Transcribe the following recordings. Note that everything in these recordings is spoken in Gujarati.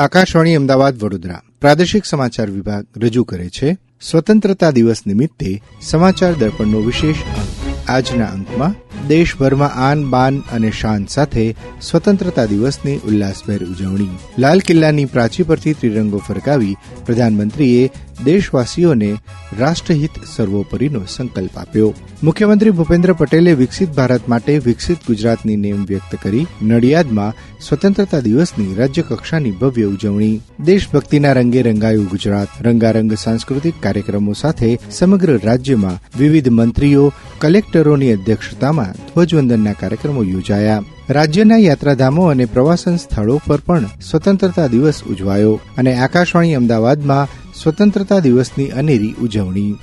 આકાશવાણી અમદાવાદ વડોદરા પ્રાદેશિક સમાચાર વિભાગ રજૂ કરે છે, સ્વતંત્રતા દિવસ નિમિત્તે સમાચાર દર્પણનો વિશેષ અંક. આજના અંકમાં દેશભરમાં આન, બાન અને શાન સાથે સ્વતંત્રતા દિવસની ઉલ્લાસભેર ઉજવણી. લાલ કિલ્લાની પ્રાચી પરથી ત્રિરંગો ફરકાવી પ્રધાનમંત્રીએ દેશવાસીઓને રાષ્ટ્રહિત સર્વોપરીનો સંકલ્પ આપ્યો. મુખ્યમંત્રી ભૂપેન્દ્ર પટેલે વિકસિત ભારત માટે વિકસિત ગુજરાતની નેમ વ્યક્ત કરી નડિયાદમાં સ્વતંત્રતા દિવસની રાજ્યકક્ષાની ભવ્ય ઉજવણી. દેશભક્તિના રંગે રંગાયું ગુજરાત. રંગારંગ સાંસ્કૃતિક કાર્યક્રમો સાથે સમગ્ર રાજ્યમાં વિવિધ મંત્રીઓ, કલેક્ટરોની અધ્યક્ષતામાં ધ્વજવંદનના કાર્યક્રમો યોજાયા. રાજ્યના યાત્રાધામો અને પ્રવાસન સ્થળો પર પણ સ્વતંત્રતા દિવસ ઉજવાયો અને આકાશવાણી અમદાવાદમાં સ્વતંત્રતા દિવસની અનેરી ઉજવણી.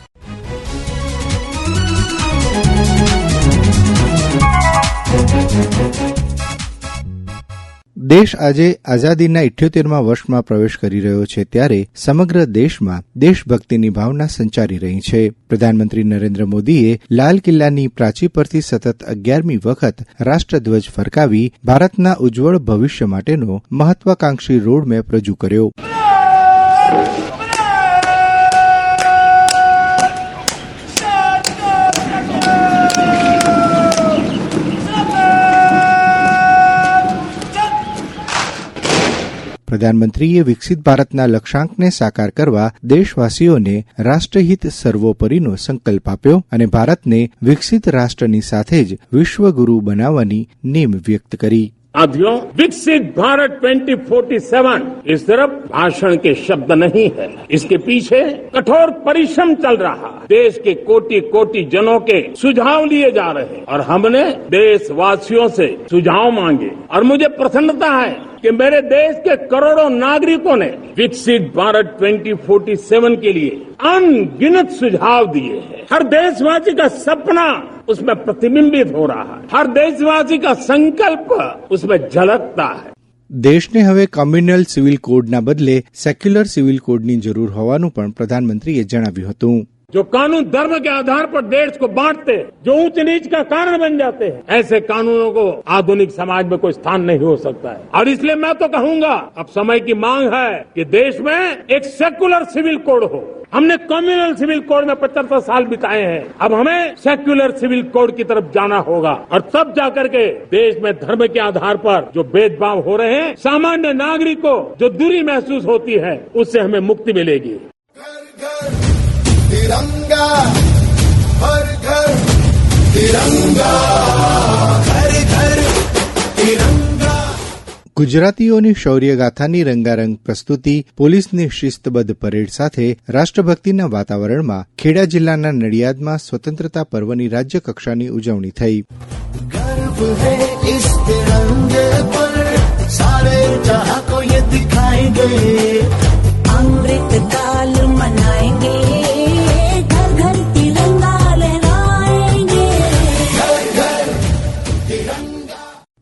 દેશ આજે આઝાદીના ઇઠ્યોતેરમાં વર્ષમાં પ્રવેશ કરી રહ્યો છે ત્યારે સમગ્ર દેશમાં દેશભક્તિની ભાવના સંચારી રહી છે. પ્રધાનમંત્રી નરેન્દ્ર મોદીએ લાલ કિલ્લાની પ્રાચી પરથી સતત અગિયારમી વખત રાષ્ટ્રધ્વજ ફરકાવી ભારતના ઉજ્જવળ ભવિષ્ય માટેનો મહત્વાકાંક્ષી રોડમેપ રજૂ કર્યો. પ્રધાનમંત્રીએ વિકસિત ભારતના લક્ષ્યાંકને સાકાર કરવા દેશવાસીઓને રાષ્ટ્રહિત સર્વોપરીનો સંકલ્પ આપ્યો અને ભારતને વિકસિત રાષ્ટ્રની સાથે જ વિશ્વગુરુ બનાવવાની નેમ વ્યક્ત કરી. साथियों, विकसित भारत 2047 इस तरफ़ भाषण के शब्द नहीं है। इसके पीछे कठोर परिश्रम चल रहा देश के कोटि कोटि जनों के सुझाव लिए जा रहे हैं। और हमने देशवासियों से सुझाव मांगे। और मुझे प्रसन्नता है कि मेरे देश के करोड़ों नागरिकों ने विकसित भारत 2047 के लिए अनगिनत सुझाव दिए हैं हर देशवासी का सपना उसमें प्रतिबिंबित हो रहा है हर देशवासी का संकल्प उसमें झलकता है દેશને હવે કોમ્યુનલ સિવિલ કોડના બદલે સેક્યુલર સિવિલ કોડની જરૂર હોવાનું પણ પ્રધાનમંત્રીએ જણાવ્યું હતું जो कानून धर्म के आधार पर देश को बांटते हैं जो ऊंच नीच का कारण बन जाते हैं ऐसे कानूनों को आधुनिक समाज में कोई स्थान नहीं हो सकता है और इसलिए मैं तो कहूंगा अब समय की मांग है कि देश में एक सेकुलर सिविल कोड हो हमने कम्युनल सिविल कोड में पचहत्तर साल बिताए हैं। अब हमें सेक्युलर सिविल कोड की तरफ़ जाना होगा। और तब जाकर के देश में धर्म के आधार पर जो भेदभाव हो रहे हैं, सामान्य नागरिक को जो दूरी महसूस होती है, उससे हमें मुक्ति मिलेगी। घर घर, तिरंगा, हर घर, तिरंगा। घर घर, तिरंगा। ગુજરાતીઓની શૌર્યગાથાની રંગારંગ પ્રસ્તુતિ પોલીસની શિસ્તબદ્ધ પરેડ સાથે રાષ્ટ્રભક્તિના વાતાવરણમાં ખેડા જિલ્લાના નડિયાદમાં સ્વતંત્રતા પર્વની રાજ્યકક્ષાની ઉજવણી થઈ. અમૃતકાલમાં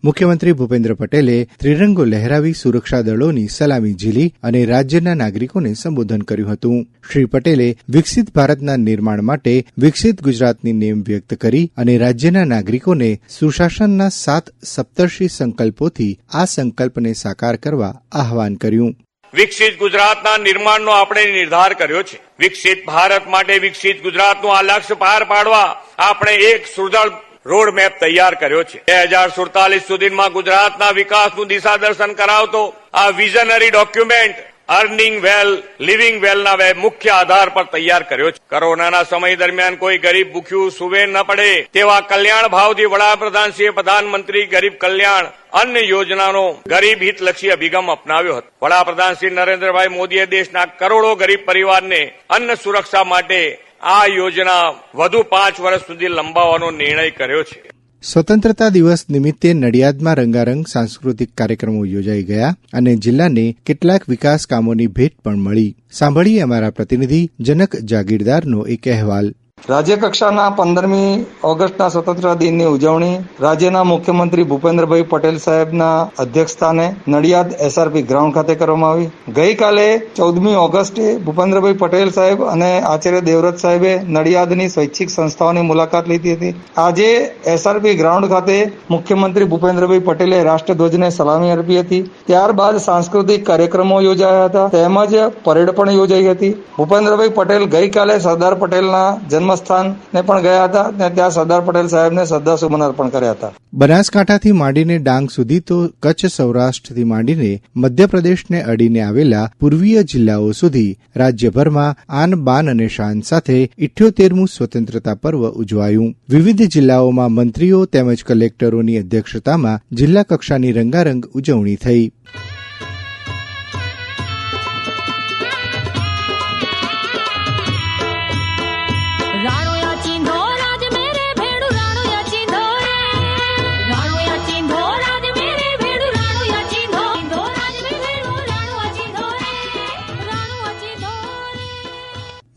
મુખ્યમંત્રી ભૂપેન્દ્ર પટેલે ત્રિરંગો લહેરાવી સુરક્ષા દળોની સલામી ઝીલી અને રાજ્યના નાગરિકોને સંબોધન કર્યું હતું. શ્રી પટેલે વિકસિત ભારતના નિર્માણ માટે વિકસિત ગુજરાતની નેમ વ્યક્ત કરી અને રાજ્યના નાગરિકોને સુશાસનના સાત સપ્તર્ષી સંકલ્પોથી આ સંકલ્પને સાકાર કરવા આહવાન કર્યું. વિકસિત ગુજરાતના નિર્માણનો આપણે નિર્ધાર કર્યો છે. વિકસિત ભારત માટે વિકસિત ગુજરાતનું આ લક્ષ્ય પાર પાડવા આપણે એક સુદૃઢ રોડ તૈયાર કર્યો છે. બે હજાર સુડતાલીસ સુધીમાં ગુજરાતના વિકાસનું દિશા દર્શન કરાવતો આ visionary document earning well, living વેલના વે મુખ્ય આધાર પર તૈયાર કર્યો છે. કોરોનાના સમય દરમિયાન કોઈ ગરીબ ભૂખ્યું સુવે ન પડે તેવા કલ્યાણ ભાવથી વડાપ્રધાનશ્રીએ પ્રધાનમંત્રી ગરીબ કલ્યાણ અન્ન યોજનાનો ગરીબ હિતલક્ષી અભિગમ અપનાવ્યો હતો. વડાપ્રધાન શ્રી નરેન્દ્રભાઈ મોદીએ દેશના કરોડો ગરીબ પરિવારને અન્ન સુરક્ષા માટે આ યોજના વધુ પાંચ વર્ષ સુધી લંબાવવાનો નિર્ણય કર્યો છે. સ્વતંત્રતા દિવસ નિમિત્તે નડિયાદમાં રંગારંગ સાંસ્કૃતિક કાર્યક્રમો યોજાઈ ગયા અને જિલ્લાને કેટલાક વિકાસ કામોની ભેટ પણ મળી. સાંભળીએ અમારા પ્રતિનિધિ જનક જાગીરદારનો એક અહેવાલ. રાજ્ય કક્ષાના પંદરમી ઓગસ્ટના સ્વતંત્ર દિનની ઉજવણી રાજ્યના મુખ્યમંત્રી ભૂપેન્દ્રભાઈ પટેલ સાહેબના અધ્યક્ષસ્થાને નડિયાદ એસઆરપી ગ્રાઉન્ડ ખાતે કરવામાં આવી. ગઈકાલે ચૌદમી ઓગસ્ટે ભૂપેન્દ્રભાઈ પટેલ સાહેબ અને આચાર્ય દેવવ્રત સાહેબે નડિયાદની સ્વૈચ્છિક સંસ્થાઓની મુલાકાત લીધી હતી. આજે એસઆરપી ગ્રાઉન્ડ ખાતે મુખ્યમંત્રી ભૂપેન્દ્રભાઈ પટેલે રાષ્ટ્રધ્વજને સલામી અર્પી હતી. ત્યારબાદ સાંસ્કૃતિક કાર્યક્રમો યોજાયા હતા. તેમજ પરેડ પણ યોજાઈ હતી. ભૂપેન્દ્રભાઈ પટેલ ગઈકાલે સરદાર પટેલના જન્મસ્થાનને પણ ગયા હતા અને ત્યાં સરદાર પટેલ સાહેબને શ્રદ્ધાસુમન અર્પણ કર્યા હતા. બનાસકાંઠાથી માંડીને ડાંગ સુધી તો કચ્છ સૌરાષ્ટ્રથી માંડીને મધ્યપ્રદેશને અડીને આવેલા પૂર્વીય જિલ્લાઓ સુધી રાજ્યભરમાં આન બાન અને શાન સાથે ઇઠ્યોતેરમું સ્વતંત્રતા પર્વ ઉજવાયું. વિવિધ જિલ્લાઓમાં મંત્રીઓ તેમજ કલેક્ટરોની અધ્યક્ષતામાં જિલ્લા કક્ષાની રંગારંગ ઉજવણી થઈ.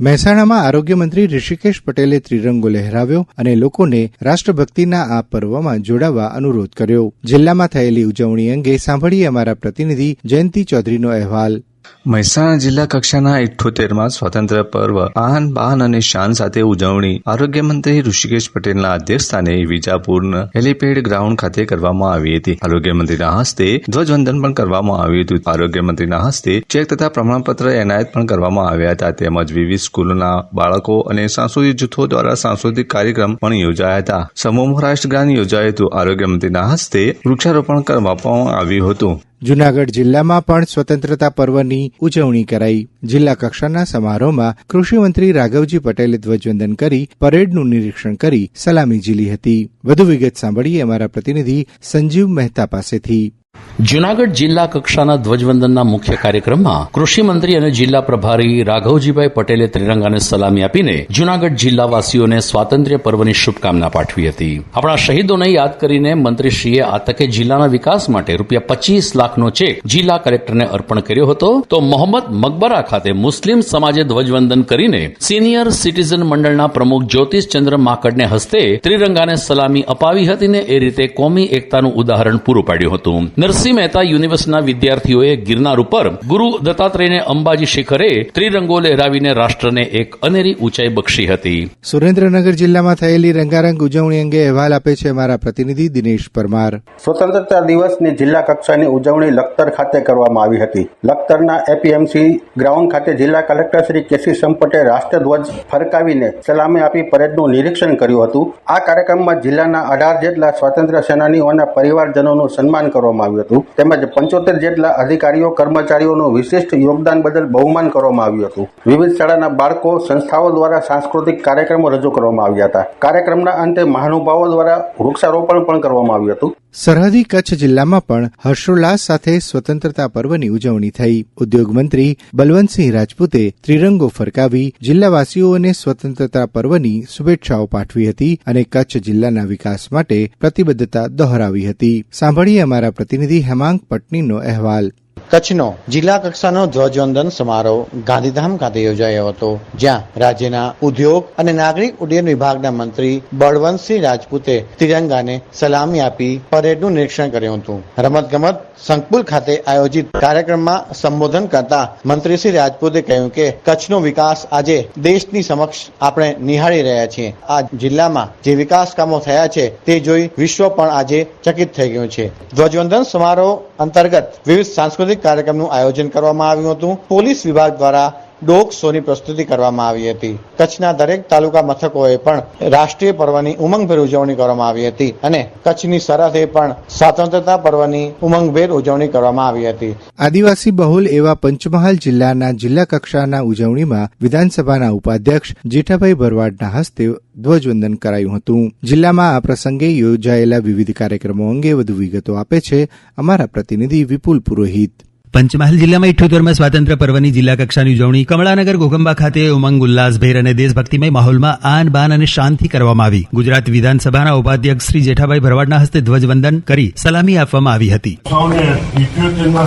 મહેસાણામાં આરોગ્યમંત્રી ઋષિકેશ પટેલે ત્રિરંગો લહેરાવ્યો અને લોકોને રાષ્ટ્રભક્તિના આ પર્વમાં જોડાવા અનુરોધ કર્યો. જિલ્લામાં થયેલી ઉજવણી અંગે સાંભળીએ અમારા પ્રતિનિધિ જયંતિ ચૌધરીનો અહેવાલ. મહેસાણા જિલ્લા કક્ષાના ઇઠ્ઠોતેરમાં સ્વાતંત્ર્ય પર્વ, આહન બાન અને શાન સાથે ઉજવણી. આરોગ્ય મંત્રી ઋષિકેશ પટેલના અધ્યક્ષસ્થાને વિજાપુરના હેલીપેડ ગ્રાઉન્ડ ખાતે કરવામાં આવી હતી. આરોગ્ય મંત્રીના હસ્તે ધ્વજવંદન પણ કરવામાં આવ્યું હતું. આરોગ્ય મંત્રીના હસ્તે ચેક તથા પ્રમાણપત્ર, એનાયત પણ કરવામાં આવ્યા હતા. તેમજ વિવિધ સ્કૂલોના બાળકો અને સાંસ્કૃતિક જૂથો દ્વારા સાંસ્કૃતિક કાર્યક્રમ પણ યોજાયા હતા. સમૂહ રાષ્ટ્રગાન યોજાયું હતું. આરોગ્ય મંત્રીના હસ્તે વૃક્ષારોપણ કરવામાં આવ્યું હતું. જૂનાગઢ જિલ્લામાં પણ સ્વતંત્રતા પર્વની ઉજવણી કરાઈ. જિલ્લા કક્ષાના સમારોહમાં કૃષિમંત્રી રાઘવજી પટેલે ધ્વજવંદન કરી, પરેડનું નિરીક્ષણ કરી, સલામી ઝીલી હતી. વધુ વિગત સાંભળીએ અમારા પ્રતિનિધિ સંજીવ મહેતા પાસેથી. જૂનાગઢ જિલ્લા કક્ષાના ધ્વજવંદનના મુખ્ય કાર્યક્રમમાં કૃષિમંત્રી અને જિલ્લા પ્રભારી રાઘવજીભાઈ પટેલે ત્રિરંગાને સલામી આપીને જુનાગઢ જિલ્લાવાસીઓને સ્વાતંત્ર્ય પર્વની શુભકામના પાઠવી હતી. આપણા શહીદોને યાદ કરીને મંત્રીશ્રીએ આ તકે જિલ્લાના વિકાસ માટે રૂપિયા પચીસ લાખનો ચેક જિલ્લા કલેક્ટરને અર્પણ કર્યો હતો. તો મોહમ્મદ મકબરા ખાતે મુસ્લિમ સમાજે ધ્વજવંદન કરીને સિનિયર સિટીઝન મંડળના પ્રમુખ જ્યોતિષચંદ્ર માકડને હસ્તે ત્રિરંગાને સલામી અપાવી હતી ને એ રીતે કોમી એકતાનું ઉદાહરણ પૂરું પાડ્યું હતું. નરસિંહ મહેતા યુનિવર્સિટીના વિદ્યાર્થીઓએ ગિરનાર ઉપર ગુરુ દત્તાત્રેયને અંબાજી શિખરે ત્રિરંગો લહેરાવીને રાષ્ટ્રને એક અનેરી ઊંચાઈ બક્ષી હતી. સુરેન્દ્રનગર જિલ્લામાં થયેલી રંગારંગ ઉજવણી અંગે અહેવાલ આપે છે અમારા પ્રતિનિધિ દિનેશ પરમાર. સ્વતંત્રતા દિવસની જિલ્લા કક્ષાની ઉજવણી લખતર ખાતે કરવામાં આવી હતી. લખતરના એપીએમસી ગ્રાઉન્ડ ખાતે જિલ્લા કલેક્ટર શ્રી કેસી સંપટે રાષ્ટ્રધ્વજ ફરકાવીને સલામી આપી પરેડનું નિરીક્ષણ કર્યું હતું. આ કાર્યક્રમમાં જિલ્લાના અઢાર જેટલા સ્વાતંત્ર્ય સેનાનીઓના પરિવારજનોનું સન્માન કરવામાં આવ્યું હતું. તેમજ પંચોતેર જેટલા અધિકારીઓ, કર્મચારીઓનું વિશિષ્ટ યોગદાન બદલ બહુમાન કરવામાં આવ્યું હતું. વિવિધ શાળાના બાળકો, સંસ્થાઓ દ્વારા સાંસ્કૃતિક કાર્યક્રમો રજૂ કરવામાં આવ્યા હતા. કાર્યક્રમના અંતે મહાનુભાવો દ્વારા વૃક્ષારોપણ પણ કરવામાં આવ્યું હતું. સરહદી કચ્છ જિલ્લામાં પણ હર્ષોલ્લાસ સાથે સ્વતંત્રતા પર્વની ઉજવણી થઈ. ઉદ્યોગ મંત્રી બલવંતસિંહ રાજપૂતે ત્રિરંગો ફરકાવી જિલ્લાવાસીઓને સ્વતંત્રતા પર્વની શુભેચ્છાઓ પાઠવી હતી અને કચ્છ જિલ્લાના વિકાસ માટે પ્રતિબદ્ધતા દોહરાવી હતી. સાંભળીએ અમારા પ્રતિનિધિ હેમાંગ પટનીનો અહેવાલ કચ્છનો જિલ્લા કક્ષાનો ધ્વજવંદન સમારોહ ગાંધીધામ ખાતે યોજાયો હતો, જ્યાં રાજ્યના ઉદ્યોગ અને નાગરિક ઉડ્ડયન વિભાગના મંત્રી બળવંતસિંહ રાજપૂતે તિરંગાને સલામી આપી પરેડનું નિરીક્ષણ કર્યું હતું. રમતગમત સંકુલ ખાતે આયોજિત કાર્યક્રમમાં સંબોધન કરતા મંત્રી શ્રી રાજપૂતે કહ્યું કે કચ્છનો વિકાસ આજે દેશની સમક્ષ આપણે નિહાળી રહ્યા છીએ. આ જિલ્લામાં જે વિકાસ કામો થયા છે તે જોઈ વિશ્વ પણ આજે ચકિત થઈ ગયું છે. ધ્વજવંદન સમારોહ અંતર્ગત વિવિધ સાંસ્કૃતિક કાર્યક્રમનું આયોજન કરવામાં આવ્યું હતું. પોલીસ વિભાગ દ્વારા ડોક શોની પ્રસ્તુતિ કરવામાં આવી હતી. કચ્છના દરેક તાલુકા મથકોએ પણ રાષ્ટ્રીય પર્વની ઉમંગભેર ઉજવણી કરવામાં આવી હતી અને કચ્છની સરહદે પણ સ્વતંત્રતા પર્વની ઉમંગભેર ઉજવણી કરવામાં આવી હતી. આદિવાસી બહુલ એવા પંચમહાલ જિલ્લાના જિલ્લા કક્ષાના ઉજવણીમાં વિધાનસભાના ઉપાધ્યક્ષ જેઠાભાઈ ભરવાડના હસ્તે ધ્વજવંદન કરાયું હતું. જિલ્લામાં આ પ્રસંગે યોજાયેલા વિવિધ કાર્યક્રમો અંગે વધુ વિગતો આપે છે અમારા પ્રતિનિધિ વિપુલ પુરોહિત. પંચમહાલ જિલ્લામાં ઇઠ્યોતેરમાં સ્વાતંત્ર્ય પર્વની જિલ્લા કક્ષાની ઉજવણી કમળાનગર, ગોગંબા ખાતે, ઉમંગ ઉલ્લાસભેર અને દેશભક્તિમય માહોલમાં આન બાન અને શાંતિ કરવામાં આવી. ગુજરાત વિધાનસભાના ઉપાધ્યક્ષ શ્રી જેઠાભાઈ ભરવાડના હસ્તે ધ્વજવંદન કરી સલામી આપવામાં આવી હતી.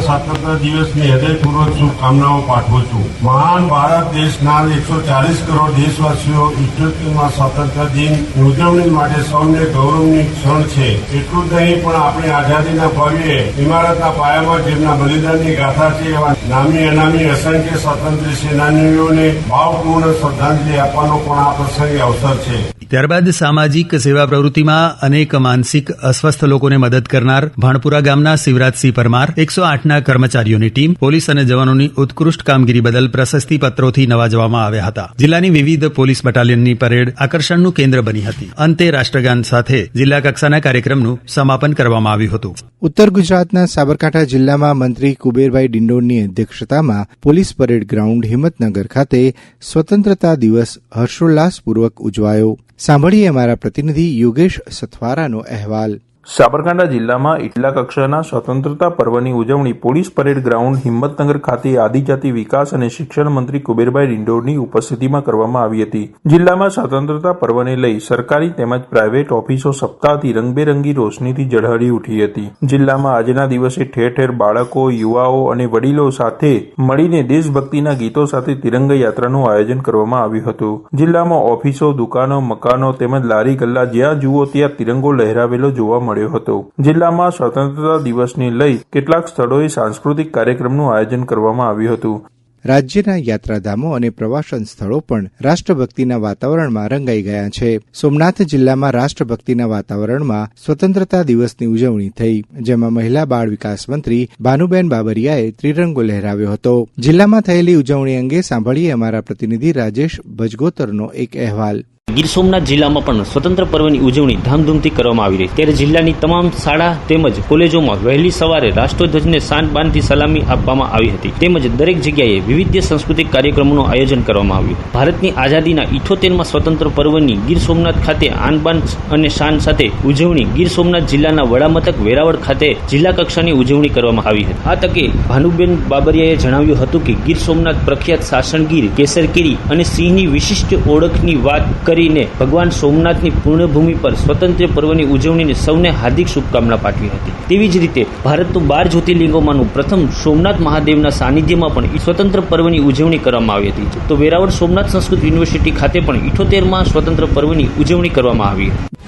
સ્વાતંત્ર્ય દિવસની હૃદયપૂર્વક શુભકામનાઓ પાઠવું છું. મહાન ભારત દેશના એકસો ચાલીસ કરોડ દેશવાસીઓ ઇઠ્યોતેરમાં સ્વાતંત્ર્ય દિન ઉજવણી માટે સૌને ગૌરવની ક્ષણ છે. એટલું જ નહીં, પણ આપણી આઝાદીના ભવ્ય ઇમારતના પાયામાં જેમના બલિદાનની ગાથા છે એવા નામી અનામી અસંખ્ય સ્વાતંત્ર્ય સેનાનીઓને ભાવપૂર્ણ શ્રદ્ધાંજલિ આપવાનો પણ આ પ્રસંગે અવસર છે. ત્યારબાદ સામાજિક સેવા પ્રવૃત્તિમાં અનેક માનસિક અસ્વસ્થ લોકોને મદદ કરનાર ભાણપુરા ગામના શિવરાજસિંહ પરમાર એકસો આઠના કર્મચારીઓની ટીમ પોલીસ અને જવાનોની ઉત્કૃષ્ટ કામગીરી બદલ પ્રશસ્તિ પત્રોથી નવાજવામાં આવ્યા હતા. જિલ્લાની વિવિધ પોલીસ બટાલિયનની પરેડ આકર્ષણનું કેન્દ્ર બની હતી. અંતે રાષ્ટ્રગાન સાથે જિલ્લા કક્ષાના કાર્યક્રમનું સમાપન કરવામાં આવ્યું હતું. ઉત્તર ગુજરાતના સાબરકાંઠા જિલ્લામાં મંત્રી કુબેરભાઈ ડિંડોરની અધ્યક્ષતામાં પોલીસ પરેડ ગ્રાઉન્ડ હિંમતનગર ખાતે સ્વતંત્રતા દિવસ હર્ષોલ્લાસપૂર્વક ઉજવાયો. સાંભળીએ અમારા પ્રતિનિધિ યોગેશ સથવારાનો અહેવાલ. સાબરકાંઠા જિલ્લામાં ઇટલા કક્ષાના સ્વતંત્રતા પર્વની ઉજવણી પોલીસ પરેડ ગ્રાઉન્ડ હિંમતનગર ખાતે આદિજાતિ વિકાસ અને શિક્ષણ મંત્રી કુબેરભાઈ ડિંડોરની ઉપસ્થિતિમાં કરવામાં આવી હતી. જિલ્લામાં સ્વતંત્રતા પર્વને લઈ સરકારી તેમજ પ્રાઇવેટ ઓફિસો સપ્તાહથી રંગબેરંગી રોશનીથી ઝળહળી ઉઠી હતી. જિલ્લામાં આજના દિવસે ઠેર ઠેર બાળકો, યુવાઓ અને વડીલો સાથે મળીને દેશભક્તિના ગીતો સાથે તિરંગા યાત્રાનું આયોજન કરવામાં આવ્યું હતું. જિલ્લામાં ઓફિસો, દુકાનો, મકાનો તેમજ લારી ગલ્લા જ્યાં જુઓ ત્યાં તિરંગો લહેરાવેલો જોવા મળ્યો. મળ્યો હતો. જિલ્લામાં સ્વતંત્રતા દિવસને લઈ કેટલાક સ્થળોએ સાંસ્કૃતિક કાર્યક્રમનું આયોજન કરવામાં આવ્યું હતું. રાજ્યના યાત્રાધામો અને પ્રવાસન સ્થળો પણ રાષ્ટ્રભક્તિના વાતાવરણમાં રંગાઈ ગયા છે. સોમનાથ જિલ્લામાં રાષ્ટ્રભક્તિના વાતાવરણમાં સ્વતંત્રતા દિવસની ઉજવણી થઈ, જેમાં મહિલા બાળ વિકાસ મંત્રી ભાનુબેન બાબરિયાએ ત્રિરંગો લહેરાવ્યો હતો. જિલ્લામાં થયેલી ઉજવણી અંગે સાંભળીએ અમારા પ્રતિનિધિ રાજેશ ભજગોતરનો એક અહેવાલ. ગીર સોમનાથ જિલ્લામાં પણ સ્વતંત્ર પર્વની ઉજવણી ધામધૂમથી કરવામાં આવી રહી ત્યારે જિલ્લાની તમામ શાળા તેમજ કોલેજોમાં વહેલી સવારે રાષ્ટ્રધ્વજને શાન બાનથી સલામી આપવામાં આવી હતી. તેમજ દરેક જગ્યાએ વિવિધ સાંસ્કૃતિક કાર્યક્રમોનું આયોજન કરવામાં આવ્યું. ભારતની આઝાદીના ઇઠોતેરમાં સ્વતંત્ર પર્વની ગીર સોમનાથ ખાતે આનબાન અને શાન સાથે ઉજવણી ગીર સોમનાથ જિલ્લાના વડામથક વેરાવળ ખાતે જિલ્લા કક્ષાની ઉજવણી કરવામાં આવી હતી. આ તકે ભાનુબેન બાબરિયાએ જણાવ્યું હતું કે ગીર સોમનાથ પ્રખ્યાત સાસણગીર કેસરકેરી અને સિંહની વિશિષ્ટ ઓળખની વાત કરી કરીને ભગવાન સોમનાથની પૂર્ણભૂમિ પર સ્વતંત્ર પર્વની ઉજવણીને સૌને હાર્દિક શુભકામના પાઠવી હતી. તેવી જ રીતે ભારતનું બાર જ્યોતિર્લિંગોમાંનું પ્રથમ સોમનાથ મહાદેવના સાનિધ્યમાં પણ સ્વતંત્ર પર્વની ઉજવણી કરવામાં આવી હતી. તો વેરાવળ સોમનાથ સંસ્કૃત યુનિવર્સિટી ખાતે પણ ઇઠોતેરમાં સ્વતંત્ર પર્વની ઉજવણી કરવામાં આવી હતી.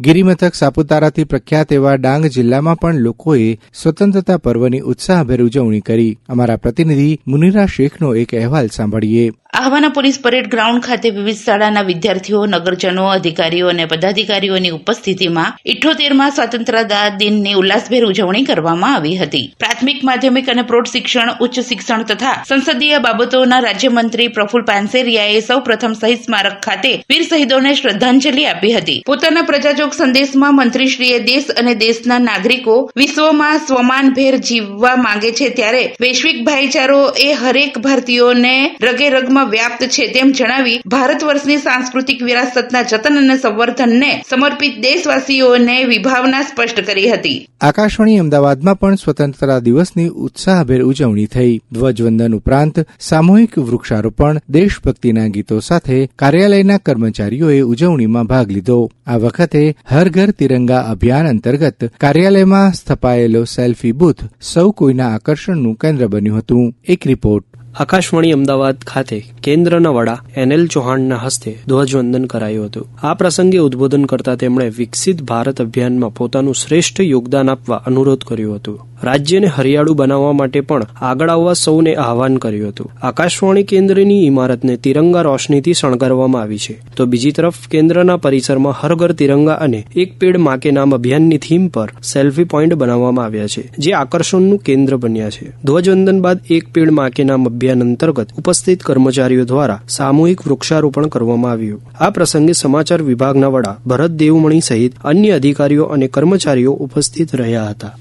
ગિરિમથક સાપુતારાથી પ્રખ્યાત એવા ડાંગ જિલ્લામાં પણ લોકોએ સ્વતંત્રતા પર્વની ઉત્સાહભેર ઉજવણી કરી. અમારા પ્રતિનિધિ મુનિરા શેખનો એક અહેવાલ સાંભળીએ. આહવાના પોલીસ પરેડ ગ્રાઉન્ડ ખાતે વિવિધ શાળાના વિદ્યાર્થીઓ, નગરજનો, અધિકારીઓ અને પદાધિકારીઓની ઉપસ્થિતિમાં ઇઠ્ઠોતેરમાં સ્વતંત્રતા દિનની ઉલ્લાસભેર ઉજવણી કરવામાં આવી હતી. પ્રાથમિક, માધ્યમિક અને પ્રૌઢ શિક્ષણ, ઉચ્ચ શિક્ષણ તથા સંસદીય બાબતોના રાજ્યમંત્રી પ્રફુલ પાનસેરિયાએ સૌ પ્રથમ શહીદ સ્મારક ખાતે વીર શહીદોને શ્રદ્ધાંજલિ આપી હતી. પોતાના પ્રજાજોગ સંદેશમાં મંત્રીશ્રીએ દેશ અને દેશના નાગરિકો વિશ્વમાં સ્વમાનભેર જીવવા માંગે છે ત્યારે વૈશ્વિક ભાઈચારો એ હરેક ભારતીયોને રગે રગમાં વ્યાપ્ત છે તેમ જણાવી ભારત વર્ષની સાંસ્કૃતિક વિરાસતના જતન અને સંવર્ધનને સમર્પિત દેશવાસીઓને વિભાવના સ્પષ્ટ કરી હતી. આકાશવાણી અમદાવાદમાં પણ સ્વતંત્રતા દિવસની ઉત્સાહભેર ઉજવણી થઈ. ધ્વજવંદન ઉપરાંત સામૂહિક વૃક્ષારોપણ, દેશભક્તિના ગીતો સાથે કાર્યાલયના કર્મચારીઓએ ઉજવણીમાં ભાગ લીધો. આ વખતે હર ઘર તિરંગા અભિયાન અંતર્ગત કાર્યાલયમાં સ્થપાયેલો સેલ્ફી બૂથ સૌ કોઈના આકર્ષણનું કેન્દ્ર બન્યું હતું. એક રિપોર્ટ. આકાશવાણી અમદાવાદ ખાતે કેન્દ્રના વડા એનએલ ચૌહાણના હસ્તે ધ્વજવંદન કરાયું હતું. આ પ્રસંગે ઉદબોધન કરતા તેમણે વિકસિત ભારત અભિયાનમાં પોતાનું શ્રેષ્ઠ યોગદાન આપવા અનુરોધ કર્યો હતો. રાજ્યને હરિયાળું બનાવવા માટે પણ આગળ આવવા સૌને આહવાન કર્યું હતું. આકાશવાણી કેન્દ્રની ઇમારતને તિરંગા રોશનીથી શણગારવામાં આવી છે. તો બીજી તરફ કેન્દ્રના પરિસરમાં હર ઘર તિરંગા અને એક પેડમાં કે નામ અભિયાનની થીમ પર સેલ્ફી પોઈન્ટ બનાવવામાં આવ્યા છે, જે આકર્ષણનું કેન્દ્ર બન્યા છે. ધ્વજવંદન બાદ એક પેડમાં કે નામ અભિયાન અંતર્ગત ઉપસ્થિત કર્મચારીઓ દ્વારા સામૂહિક વૃક્ષારોપણ કરવામાં આવ્યું. આ પ્રસંગે સમાચાર વિભાગના વડા ભરત દેવમણી સહિત અન્ય અધિકારીઓ અને કર્મચારીઓ ઉપસ્થિત રહ્યા હતા.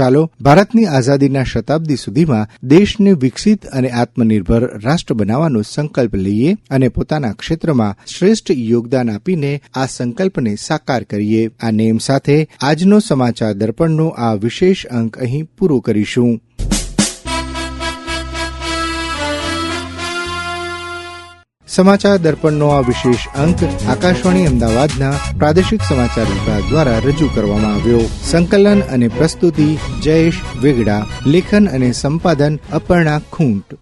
ચાલો ભારતની આઝાદીના શતાબ્દી સુધીમાં દેશને વિકસિત અને આત્મનિર્ભર રાષ્ટ્ર બનાવવાનો સંકલ્પ લઈએ અને પોતાના ક્ષેત્રમાં શ્રેષ્ઠ યોગદાન આપીને આ સંકલ્પને સાકાર કરીએ. આ નેમ સાથે આજનો સમાચાર દર્પણનો આ વિશેષ અંક અહીં પૂરો કરીશું. સમાચાર દર્પણનો આ વિશેષ અંક આકાશવાણી અમદાવાદના પ્રાદેશિક સમાચાર વિભાગ દ્વારા રજૂ કરવામાં આવ્યો. સંકલન અને પ્રસ્તુતિ જયેશ વેગડા. લેખન અને સંપાદન અપર્ણા ખૂંટ.